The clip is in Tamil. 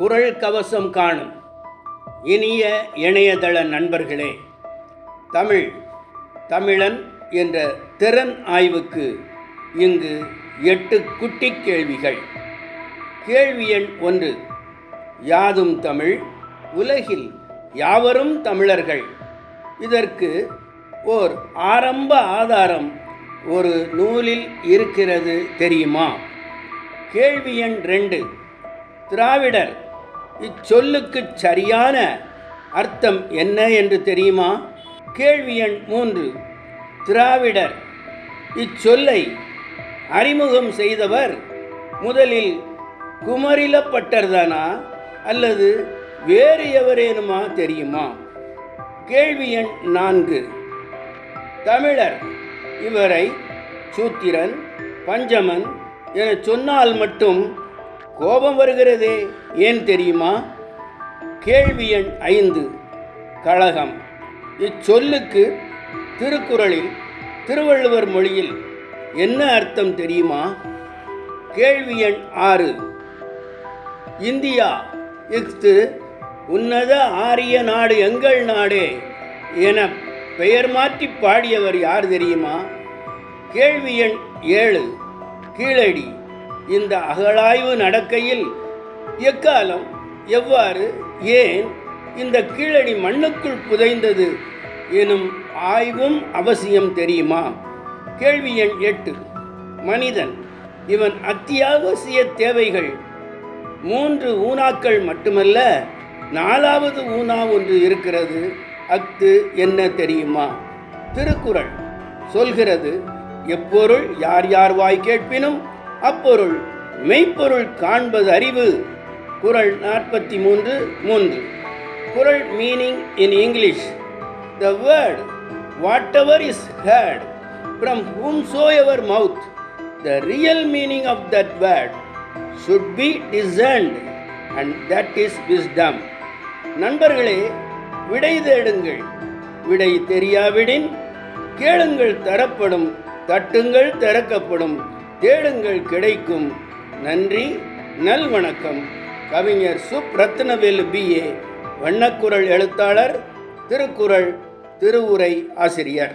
குரல் கவசம் காணும் இனிய இணையதள நண்பர்களே தமிழ் தமிழன் என்ற திறன் ஆய்வுக்கு இங்கு எட்டு குட்டி கேள்விகள். கேள்வி எண் ஒன்று யாதும் தமிழ் உலகில் யாவரும் தமிழர்கள். இதற்கு ஓர் ஆரம்ப ஆதாரம் ஒரு நூலில் இருக்கிறது தெரியுமா? கேள்வி எண் ரெண்டு திராவிடர் இச்சொல்லுக்கு சரியான அர்த்தம் என்ன என்று தெரியுமா? கேள்வி எண் மூன்று. திராவிடர். இச்சொல்லை அறிமுகம் செய்தவர் முதலில் குமரிலப்பட்டர்தானா? அல்லது வேறு எவரேனுமா தெரியுமா? கேள்வி எண் நான்கு. தமிழர். இவரை சூத்திரன் பஞ்சமன் என சொன்னால் மட்டும் கோபம் வருகிறதே. ஏன் தெரியுமா? கேள்வி எண் ஐந்து. கழகம். இச்சொல்லுக்கு திருக்குறளில் திருவள்ளுவர் மொழியில் என்ன அர்த்தம் தெரியுமா? கேள்வி எண் ஆறு. இந்தியா இஃது உன்னத ஆரிய நாடு எங்கள் நாடே என பெயர் மாற்றி பாடியவர் யார் தெரியுமா? கேள்வி எண் ஏழு. கீழடி. இந்த அகழாய்வு நடக்கையில் எக்காலம் எவ்வாறு ஏன் இந்த கீழடி மண்ணுக்குள் புதைந்தது எனும் ஆய்வும் அவசியம் தெரியுமா? கேள்வி எண் எட்டு. மனிதன் இவன் அத்தியாவசிய தேவைகள் மூன்று ஊனாக்கள் மட்டுமல்ல நாலாவது ஊனா ஒன்று இருக்கிறது. அஃது என்ன தெரியுமா? திருக்குறள் சொல்கிறது எப்பொருள் யார் யார் வாய் கேட்பினும் அப்பொருள் மெய்ப்பொருள் காண்பது அறிவு. குரல் நாற்பத்தி மூன்று. மூன்று குரல் meaning in English the word whatever is heard from whomsoever mouth the real meaning of that word should be discerned and that is wisdom நண்பர்களே விடை தேடுங்கள். விடை தெரியாவிடின் கேளுங்கள் தரப்படும் தட்டுங்கள் திறக்கப்படும். தேடுங்கள் கிடைக்கும். நன்றி நல்வணக்கம் கவிஞர் சுப்ரத்னவேலு பிஏ வண்ணக்குரல் எழுத்தாளர் திருக்குறள் திருவுரை ஆசிரியர்.